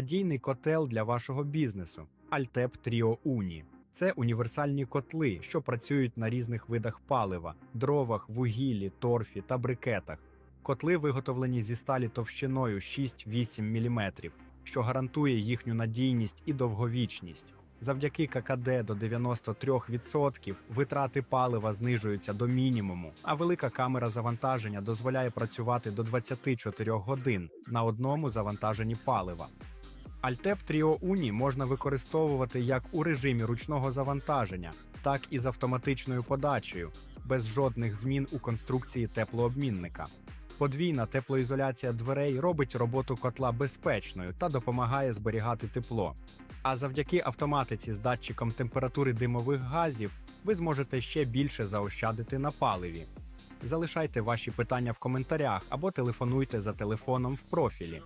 Надійний котел для вашого бізнесу Altep Trio Uni. Це універсальні котли, що працюють на різних видах палива, дровах, вугіллі, торфі та брикетах. Котли виготовлені зі сталі товщиною 6-8 мм, що гарантує їхню надійність і довговічність. Завдяки ККД до 93% витрати палива знижуються до мінімуму, а велика камера завантаження дозволяє працювати до 24 годин на одному завантаженні палива. Altep Trio Uni можна використовувати як у режимі ручного завантаження, так і з автоматичною подачею, без жодних змін у конструкції теплообмінника. Подвійна теплоізоляція дверей робить роботу котла безпечною та допомагає зберігати тепло. А завдяки автоматиці з датчиком температури димових газів ви зможете ще більше заощадити на паливі. Залишайте ваші питання в коментарях або телефонуйте за телефоном в профілі.